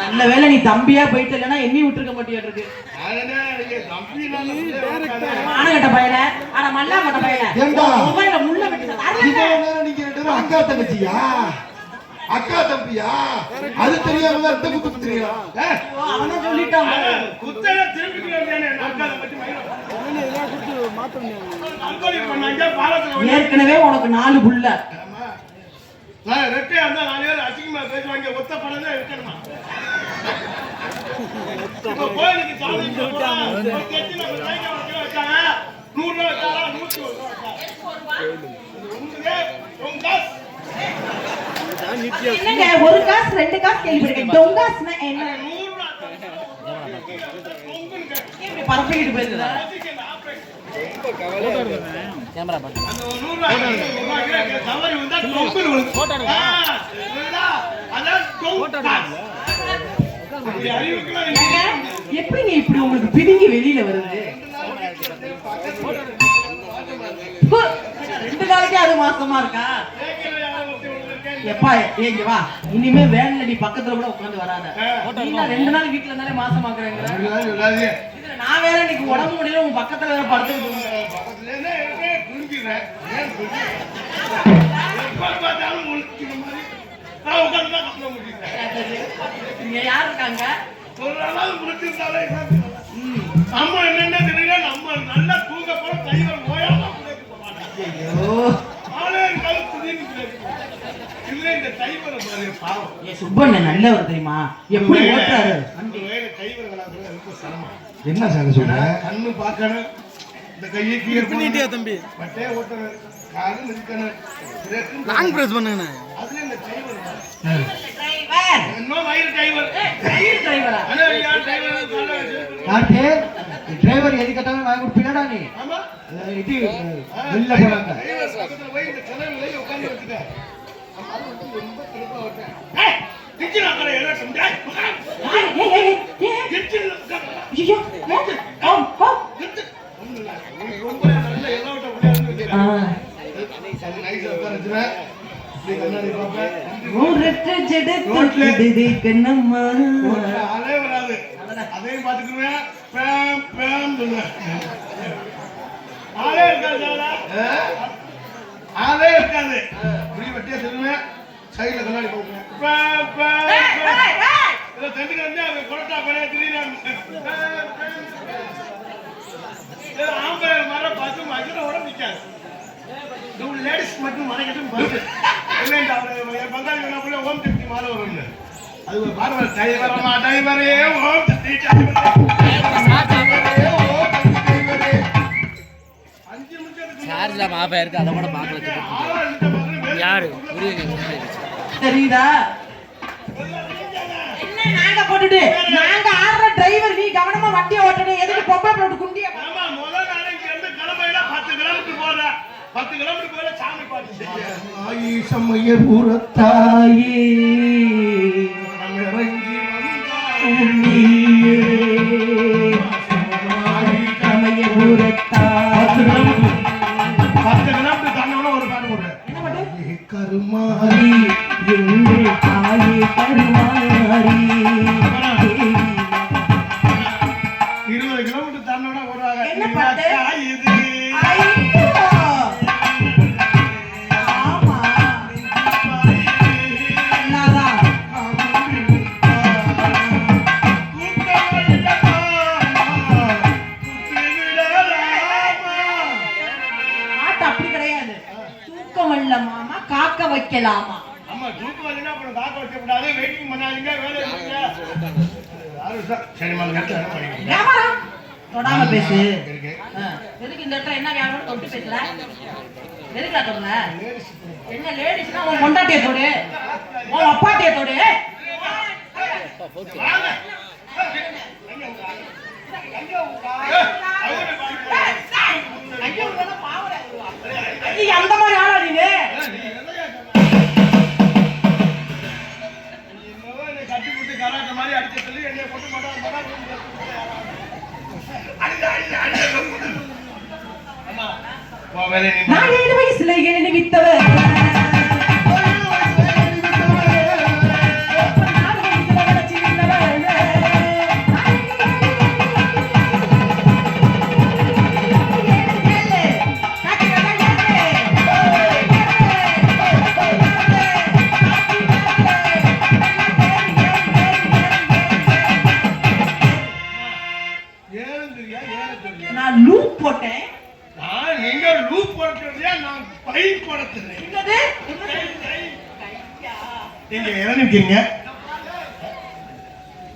நல்ல வேளை நீ தம்பியா போயிட்டு இல்லைன்னா எண்ணி விட்டுருக்க மாட்டியாட்டு ஆனகட்ட பயல. ஆனா மல்லா கட்ட பயல? மொபைல முள்ள விட்டு அக்கா தங்கச்சியா? அக்கா தம்பியா? அது தெரியாம தான் இந்த குத்து குத்துறீங்களா? ஏ? அவன சொல்லிட்டான். குத்தல திருப்பி ஏற்கனவே உனக்கு நாலு புள்ள. நான் ரெட்டே அந்த நாலு பேர் அசிங்கமா பேசுவாங்க ஒத்த படம் தான் இருக்கணுமா இப்ப கோயிலுக்கு சாமி கும்பிட்டா, ஒரு வச்சாங்க. நூறு ரூபா வச்சாரா, நூத்தி ரூபா காசு. என்னங்க? ஒரு காசு ரெண்டு காசு கேள்விப்பட்டிருக்கேன். என்ன? பரப்பிக்கிட்டு போயிருந்தா அதுக்கு இந்த ஆபரேஷன். அந்த ஒரு நூறு ரூபா, நூறு ரூபா இருக்கு. தவறி வந்தா தொங்குன்னு விழுது. ஆ, புரியுதா? அதான் தொங்கு காசு. அப்படி அறிவுக்குலாம் இல்லை. எப்படி நீ இப்படி உங்களுக்கு பிடுங்கி வெளியில வருது ரெண்டு நாளைக்கு அது மாசமா இருக்கா எப்பா ஏங்க வா இனிமே பக்கத்துல கூட உட்கார்ந்து வராத ரெண்டு நாள் வீட்டுல இருந்தாலே. இதுல நான் வேற இன்னைக்கு உடம்பு முடியல உன் பக்கத்துல வேற படுத்துக்கிட்டு பக்கத்துல இருந்தே புரிஞ்சுக்கிறேன். ஏன் பார்த்தாலும் முழிக்கிற மாதிரி. நான் உட்கார்ந்து தான் கப்பலை முடிக்கிறேன். இங்க யார் இருக்காங்க ஒரு நாளாவது முடிச்சிருந்தாலே ம். நம்ம என்னென்ன தெரியல நம்ம நல்லா தூங்க போற கைகள் ஓயாம சுப்பண்ண நல்லவர் தெரியுமா எப்படி ஓட்டுறாரு கைவர்களாக ரொம்ப சிரமம் என்ன சார் சொல்ற? கண்ணு பார்க்கணும். இந்த கையை கீழே பண்ணிட்டியா தம்பி? பட்டே ஓட்டணும். காலு நிற்கணும் லாங் பிரஸ் பண்ணுங்க அதுல இந்த டிரைவர் இன்னும் வயிறு கைவர் ரயில் டிரைவரா ஆனா யார் வச்சு யார்கிட்ட டிரைவர் எது கேட்டாலும் வாங்கி கொடுப்பீங்கடா நீ? ஆமா. இது வெளில போறாங்க. கைவர் பக்கத்துல போய் இந்த கனவுல உட்கார்ந்து வச்சுக்க. அது வந்து ரொம்ப கடுப்பா ஓட்டேன் ஏய் ரொம்ப கண்ணம்மா. ஆளே வராது அதையும் பார்த்துக்குவேன் பேம் பேம் சொல்லுவேன் ஆளே இருக்காது ஆளே இருக்காது இப்படி வெட்டியா சொல்லுவேன் சைடுல கண்ணாடி ஏய். இதை தண்ணிக்கு வந்து அவங்க கொரட்டா கொலையா திடீர்னு ஆம்பளை மரம் பார்த்து நிற்காது லேடிஸ் மட்டும் மறைக்கட்டும் பார்த்து. இல்லைண்டா பங்காளி போல ஓம் சக்தி மாலை அது ஒரு பார்வை டைவரமா டைவரே ஓம் சக்தி அதை கூட பார்க்கல யாரு? புரியுது தெரியுதா? என்ன நாங்க போட்டுட்டு? நாங்க ஆடுற டிரைவர் நீ கவனமா வண்டியை ஓட்டணும் எதுக்கு பொம்பளை போட்டு குண்டிய பத்து கிலோமீட்டர் போல சாமி பாட்டு இறங்கி வந்தா பாட்டு கருமாரி மாறி எங்கள் தாயே கருமாறி. இருபது கிலோமீட்டர் தாண்டவன போடுறாங்க வியாபாரம் தொடாம பேசு. எதுக்கு இந்த இடத்துல என்ன வியாபாரம் தொட்டு பேசல எதுக்குடா தொடுற என்ன லேடிஸ்னா உன் கொண்டாட்டிய தொடு. உன் அப்பாட்டிய தொடு. வாங்க.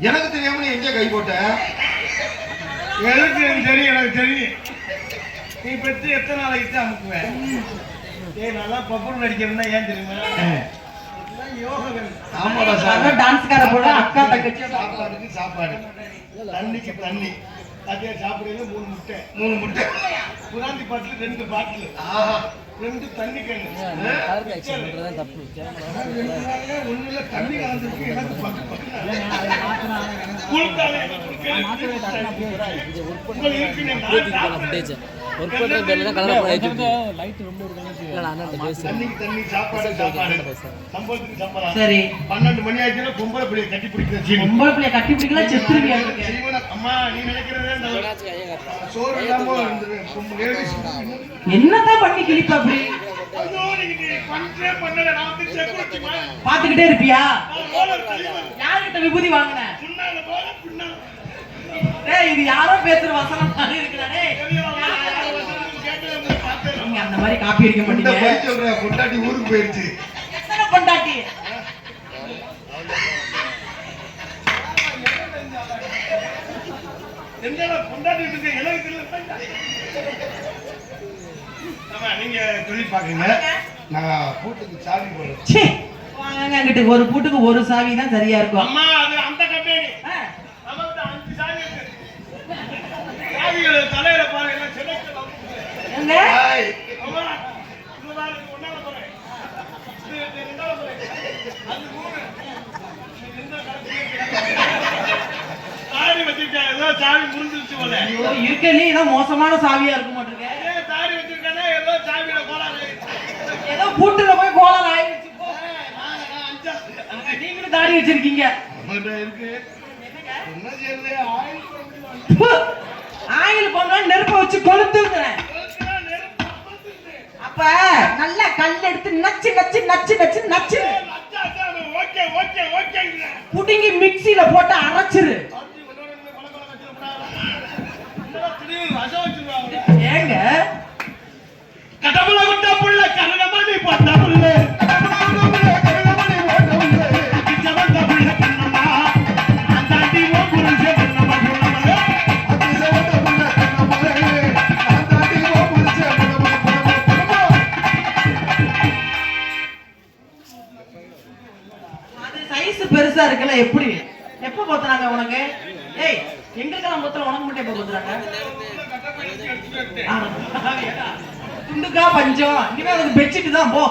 எனக்கு தெரியாம நீ எங்க கை போட்ட? எனக்கு தெரியும் எனக்கு தெரியும். நீ பெற்று எத்தனை நாளைக்கு தான் அமுக்குவேன் ஏய் நல்லா பப்பர் நடிக்கிறேன்னா ஏன் தெரியுமா. ஆமாடா சார். டான்ஸ்கார போல அக்கா தங்கச்சி சாப்பாடுக்கு சாப்பாடு. தண்ணிக்கு தண்ணி. அதே சாப்பிடுறது மூணு முட்டை. மூணு முட்டை. புராந்தி பாட்டில் ரெண்டு பாட்டில். ஆஹா. ரெண்டு தண்ணி கண்ணு கலர் ஆக்ஷன் பண்றதுதான் தப்பு ஒண்ணுல தண்ணி கலந்துருக்கு. எனக்கு ஒர்க் பண்ற பேர்ல தான் கலர் ஆயிட்டு லைட் ரொம்ப இல்ல நான் அந்த பேச தண்ணிக்கு தண்ணி சாப்பாடு சாப்பாடு. சம்பளத்துக்கு சம்பளம். சரி. பன்னெண்டு மணி ஆச்சுன்னா பொம்பளை பிள்ளைய கட்டி பிடிக்கிற பொம்பளை பிள்ளைய கட்டி பிடிக்கலாம் செத்துருவியா? அம்மா நீ நினைக்கிறதே என்னதான் பண்ணி கிழிப்ப அப்படி ஐயோ நீங்க நீ பண்றே பண்ணல. நான் வந்து செக்யூரிட்டி மேன் பாத்துக்கிட்டே இருப்பியா? யார்கிட்ட விபூதி வாங்கின? டேய் இது யாரோ பேசுற வசனம் மாதிரி இருக்குடா அந்த மாதிரி காப்பி அடிக்க மாட்டீங்க. போய் சொல்ற பொண்டாட்டி ஊருக்கு போயிருச்சு. எத்தனை பொண்டாட்டி? என்னடா கொண்டாடிட்டு இருக்க? எனக்கு தெரியல. ஆமா நீங்க தொழில் பாக்குறீங்க நான் கூட்டுக்கு சாவி போடுறேன். வாங்க அங்கிட்டு ஒரு பூட்டுக்கு ஒரு சாவி தான் சரியா இருக்கும். அம்மா அது அந்த கம்பெனி. நமக்கு அஞ்சு சாவி இருக்கு. சாவிகள் தலையில பாருங்க சாவி முறிஞ்சிருச்சு போல. ஐயோ இருக்கலே இதான் மோசமான சாவியா இருக்க மாட்டிருக்க. தாடி வச்சிருக்கேன்னா ஏதோ சாவியில கோளாறு ஏதோ பூட்டுல போய் போ. அஞ்சா அங்க நீங்களும் தாடி வச்சிருக்கீங்க. நம்மகிட்ட இருக்கு. என்ன செய்யறது ஆயில் ஆயில் போனா நெருப்ப வச்சு அமர்ந்துருச்சு. அப்ப நல்லா கல் எடுத்து நச்சு நச்சு நச்சு நச்சு நச்சு. புடுங்கி மிக்ஸில போட்டு அரைச்சிரு. ஏங்க? கடவுள விட்ட புள்ள கருணமணி போட்ட புள்ள. பெருசா இருக்குல்ல எப்படி? எப்ப போத்துறாங்க உனக்கு? ஏய் எங்களுக்கெல்லாம் போத்துற உனக்கு மட்டும் எப்ப போத்துறாங்க? துண்டுக்கா பஞ்சம். இனிமே அதுக்கு பெட்ஷீட் தான் போ.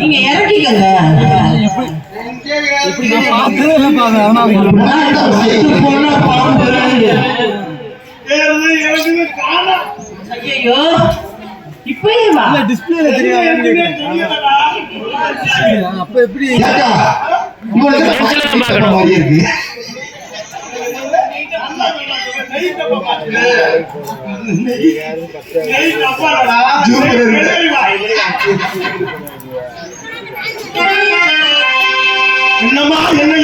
நீங்க இறக்கிக்கங்க. ஐயோ இப்பயேவா இல்ல டிஸ்ப்ளேல தெரியாது. அப்ப எப்படி உங்களுக்கு பார்க்கணும் மாதிரி இருக்கு? ஜூபிடர் என்னமா என்ன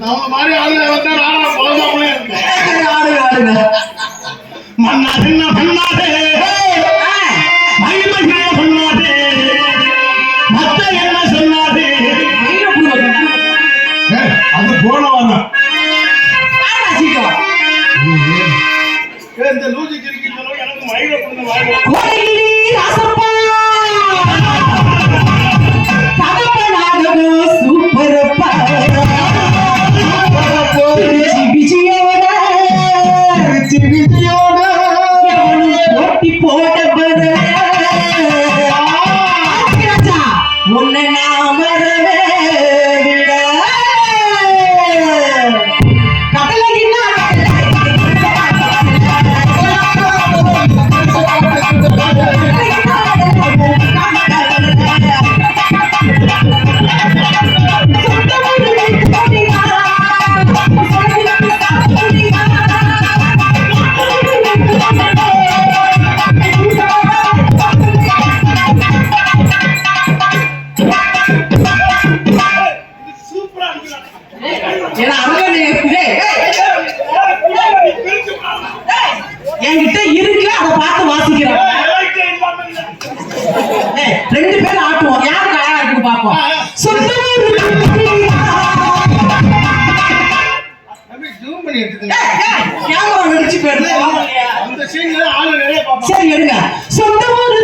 நம்ம மாதிரி ஆளுங்க வந்தா நானும் போதுமா போயிருக்கேன் ஆடு ஆடுங்க pode பண்ணிட்டு இருக்கீங்க அந்த சீன்ல எடுங்க. சொந்த ஊரு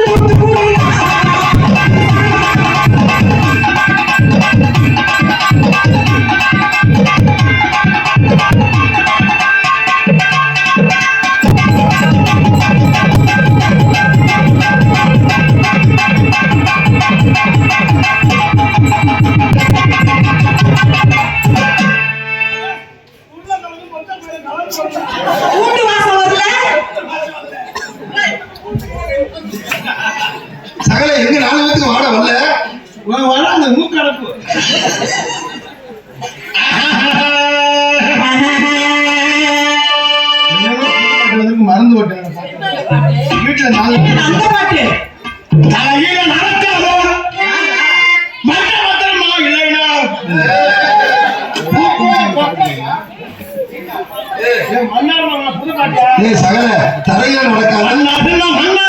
ஏ சகல தரையால் நடக்காது.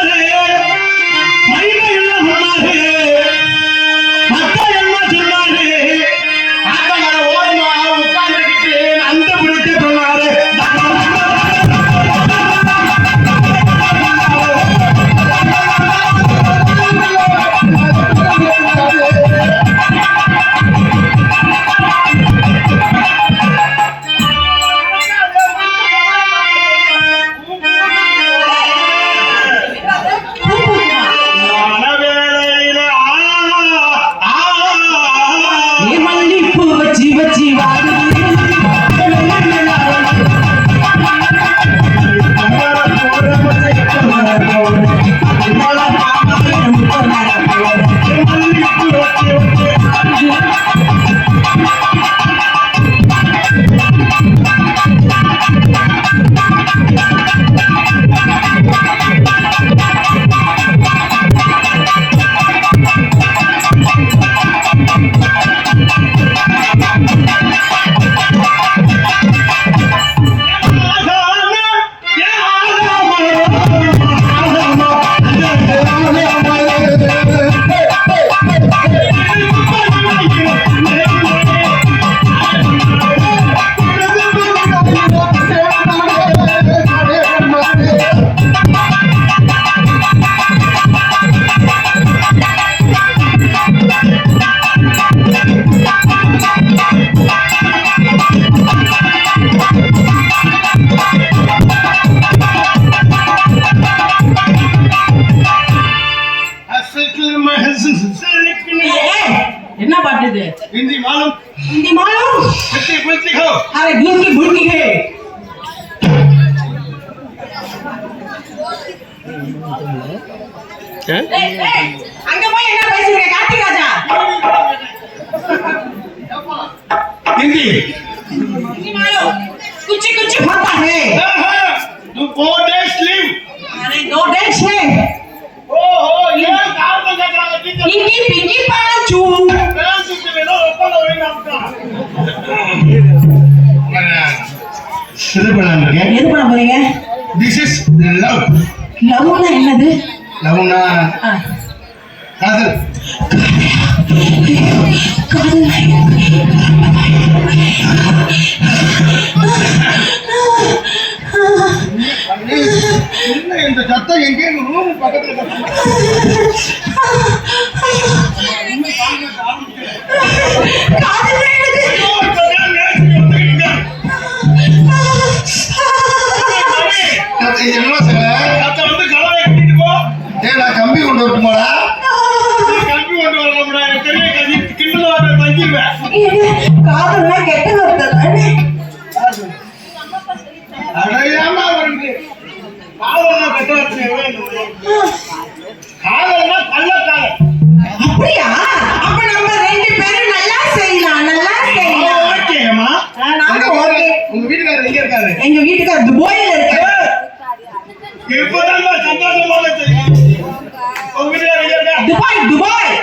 Dubai Dubai.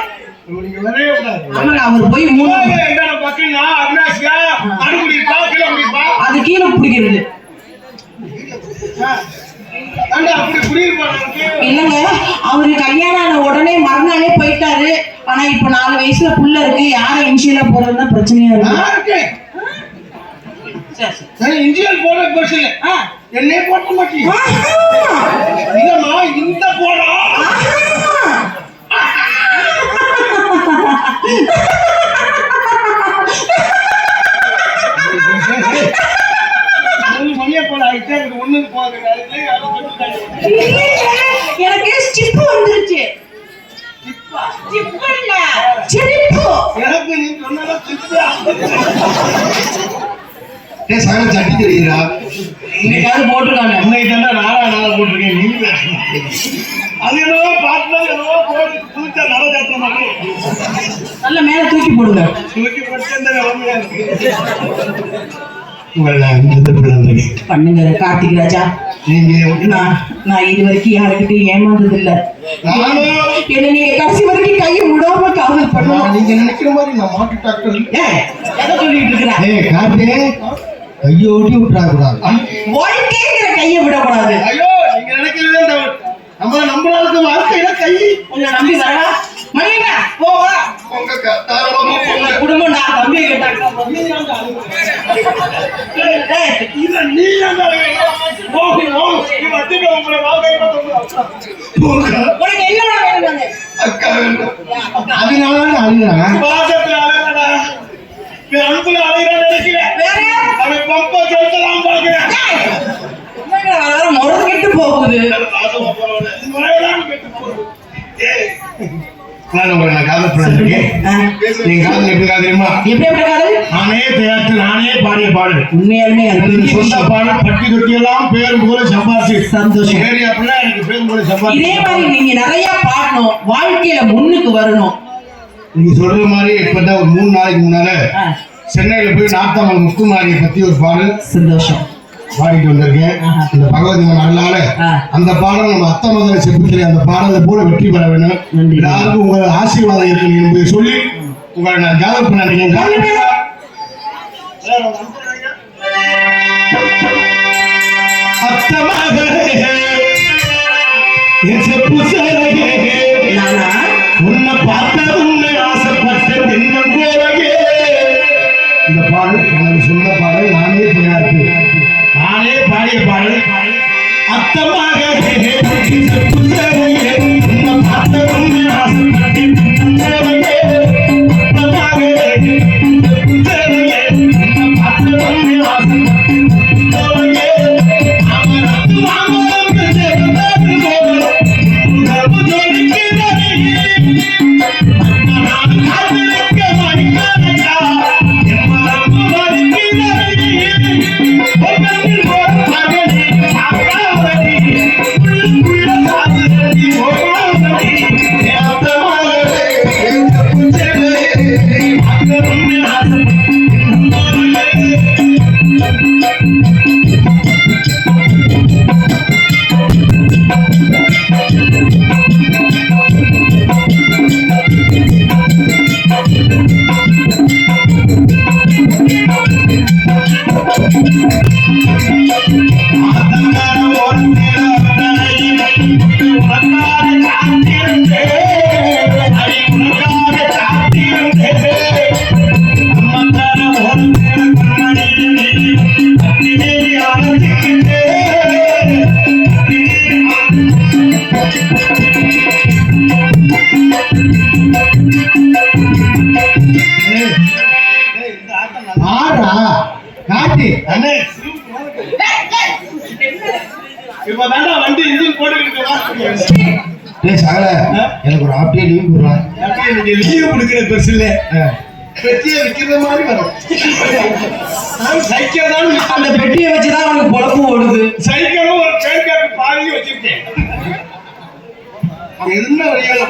அவர் போய் அது கீழே பிடிக்கிறது. இல்லங்க அவரு கல்யாணம் ஆன உடனே மறுநாளே போயிட்டாரு. ஆனா இப்ப நாலு வயசுல புள்ள இருக்கு. யார இன்ஷியலா போறதுன்னா பிரச்சனையா இருக்கு. இன்ஜினியர் போட பெருசு இல்லை. ஆ. என்னே போட்ட மாட்டீங்க. இல்லம்மா இந்த போடா மூணு மணியை போல ஆயிட்டே இருக்கு ஒண்ணுக்கு போகுது எனக்கு ஸ்டிப் வந்துருச்சு. எனக்கு நீ சகல சட்டி தெரியுதா இன்னைக்காவது போட்டிருக்காங்க. அன்னைக்கு தானே நாடா நாளை போட்டிருக்கேன் நீ அது என்னவோ பாட்டுல என்னவோ போட்டு நல்ல மேல தூக்கி போடுங்க. தூக்கி போட்டு பண்ணுங்க கார்த்திக் ராஜா. நீங்க நான் நான் இது வரைக்கும் யாருக்கிட்டையும் ஏமாந்தது இல்ல என்ன நீங்க கடைசி வரைக்கும் கையை விடாம காதல் பண்ணணும். நீங்க நினைக்கிற மாதிரி நான் மாட்டு டாக்டர் இல்ல. ஏய், எதை சொல்லிட்டு இருக்கிற? ஏய் கார்த்தி கையை ஓட்டி விட்டுறா கூடாது வாழ்க்கைங்கிற கையை விடக்கூடாது. ஐயோ நீங்க நினைக்கிறதே தவறு நம்ம நம்மளால வாழ்க்கையில கை உங்களை நம்பி வரவா மணியண்ணா போ வா உங்க தாராளமா உங்க போங்க. குடும்பம் நான் தம்பியை கேட்டாங்க ஏய், இத நீ ஏன்டா அழுகுற? நான் உங்களை நான் காதல் பண்ணிருக்கேன் ஆ, நீங்க காதல் எப்படி தெரியுமா? எப்படி எப்படி காதல்? நானே தயாரித்து நானே பாடிய பாடல். உண்மையாலுமே எனக்கு சொந்த. பாடல் பட்டி தொட்டி எல்லாம் பேரும் போல சம்பாதிச்சு சந்தோஷம். ஏரியா பிள்ளை எனக்கு பேரும் போல இதே சம்பாதிச்சு மாதிரி நீங்க நிறைய பாடணும். வாழ்க்கையில முன்னுக்கு வரணும். நீங்க சொல்ற மாதிரி இப்பதான் ஒரு மூணு நாளைக்கு முன்னால சென்னையில போய் நாத்தாமல் முத்துமாரியை பத்தி ஒரு பாடல். சந்தோஷம். பாடிட்டு வந்திருக்கேன். அந்த பகவதி அருளால. அந்த பாடல் நம்ம அத்த முதல செப்புத்திலே அந்த பாடலை போல வெற்றி பெற வேண்டும். எல்லாருக்கும் உங்கள் ஆசீர்வாதம் இருக்கு என்பதை சொல்லி உங்களை நான் ஜாதகம் பண்ண நினைக்கிறேன் நானா பெட்டியை விற்கிற மாதிரி வரும். சைக்கிள் தான். அந்த பெட்டியை வச்சுதான் அவனுக்கு பொழப்பு ஓடுது. சைக்கிளும் ஒரு வச்சிருக்கேன். என்ன வழியால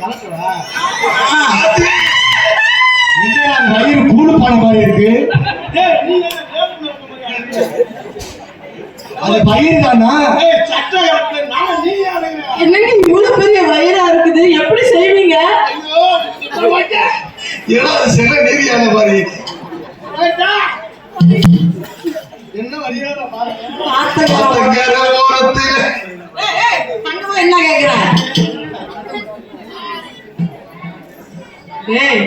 கலக்குறா? வயிறு கூடு பான மாதிரி இருக்கு? அது தானா? யாருங்க? என்னங்க இவ்வளவு பெரிய வயிறா இருக்குது? எப்படி செய்வீங்க. ஏன்னா சில மாதிரி. போயிட்டா. என்ன வழியால பாருங்க. என்ன கேக்குற? ஏய்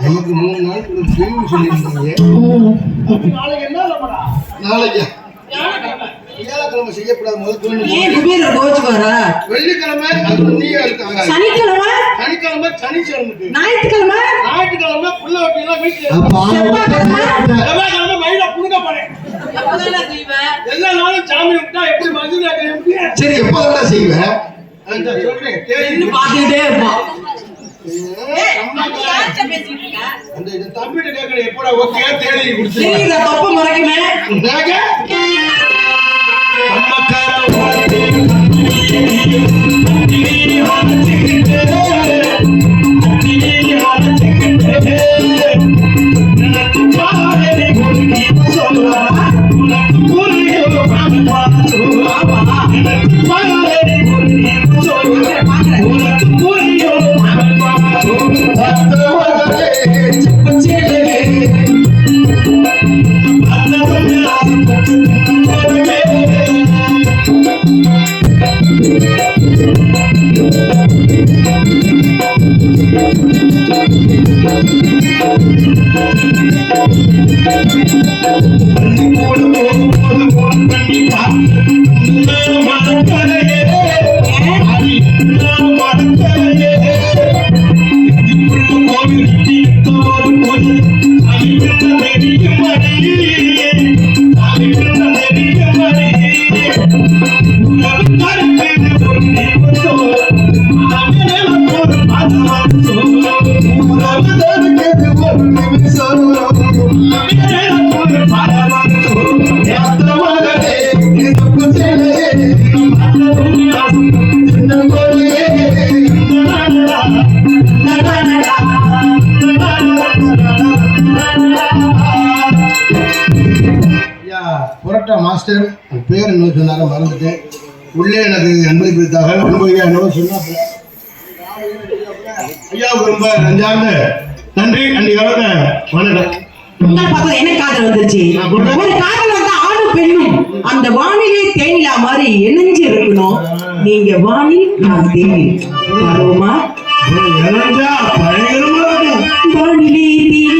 நமக்கு மூணு நாள் சொல்லியிருந்தீங்க. நாளைக்கு என்ன பண்ணா நாளைக்கு வியாழக்கிழமை செய்யக்கூடாது முதல் கோச்சுக்காரா வெள்ளிக்கிழமை சனிக்கிழமை? சனிக்கிழமை சனிக்கிழமைக்கு ஞாயிற்றுக்கிழமை? ஞாயிற்றுக்கிழமை புள்ள வெட்டியெல்லாம் வீட்டுல மயில புடுங்க போறேன். எல்லா நாளும் சாமி விட்டா எப்படி மதுரை எப்படி? சரி எப்போ வேணா செய்வேன் அந்த சொல்றேன் பார்த்துக்கிட்டே இருப்பான் அந்த இந்த தம்பிட்ட கேட்கற எப்படா ஓகே தேதி கொடுத்து தொப்ப மறைக்குமே பாடல் வந்துச்சு ஒரு பாடல் வந்து ஆணு பெண்ணும் அந்த வானிலே தேனிலா மாதிரி இணைஞ்சு இருக்கணும். நீங்க வாணி நான் தேனி. வருமா பயங்கரமா வானிலே தேனி.